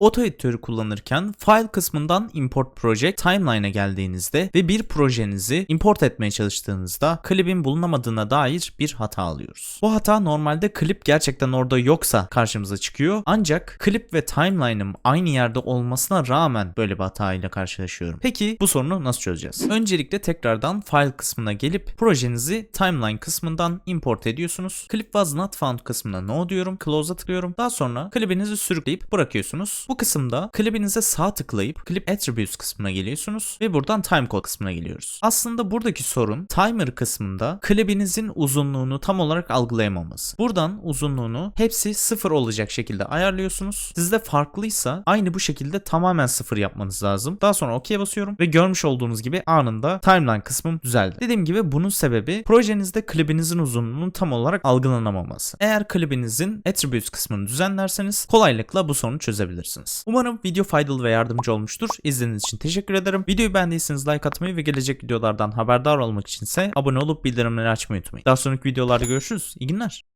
Auto editörü kullanırken file kısmından import project timeline'a geldiğinizde ve bir projenizi import etmeye çalıştığınızda klibin bulunamadığına dair bir hata alıyoruz. Bu hata normalde klip gerçekten orada yoksa karşımıza çıkıyor. Ancak klip ve timeline'ım aynı yerde olmasına rağmen böyle bir hata ile karşılaşıyorum. Peki bu sorunu nasıl çözeceğiz? Öncelikle tekrardan file kısmına gelip projenizi timeline kısmından import ediyorsunuz. Clip was not found kısmına no diyorum. Close'a tıklıyorum. Daha sonra klibinizi sürükleyip bırakıyorsunuz. Bu kısımda klibinize sağ tıklayıp clip attributes kısmına geliyorsunuz ve buradan timecode kısmına geliyoruz. Aslında buradaki sorun timer kısmında klibinizin uzunluğunu tam olarak algılayamaması. Buradan uzunluğunu hepsi sıfır olacak şekilde ayarlıyorsunuz. Sizde farklıysa aynı bu şekilde tamamen sıfır yapmanız lazım. Daha sonra OK'ye basıyorum ve görmüş olduğunuz gibi anında timeline kısmım düzeldi. Dediğim gibi bunun sebebi projenizde klibinizin uzunluğunun tam olarak algılanamaması. Eğer klibinizin attributes kısmını düzenlerseniz kolaylıkla bu sorunu çözebilirsiniz. Umarım video faydalı ve yardımcı olmuştur. İzlediğiniz için teşekkür ederim. Videoyu beğendiyseniz like atmayı ve gelecek videolardan haberdar olmak içinse abone olup bildirimleri açmayı unutmayın. Daha sonraki videolarda görüşürüz. İyi günler.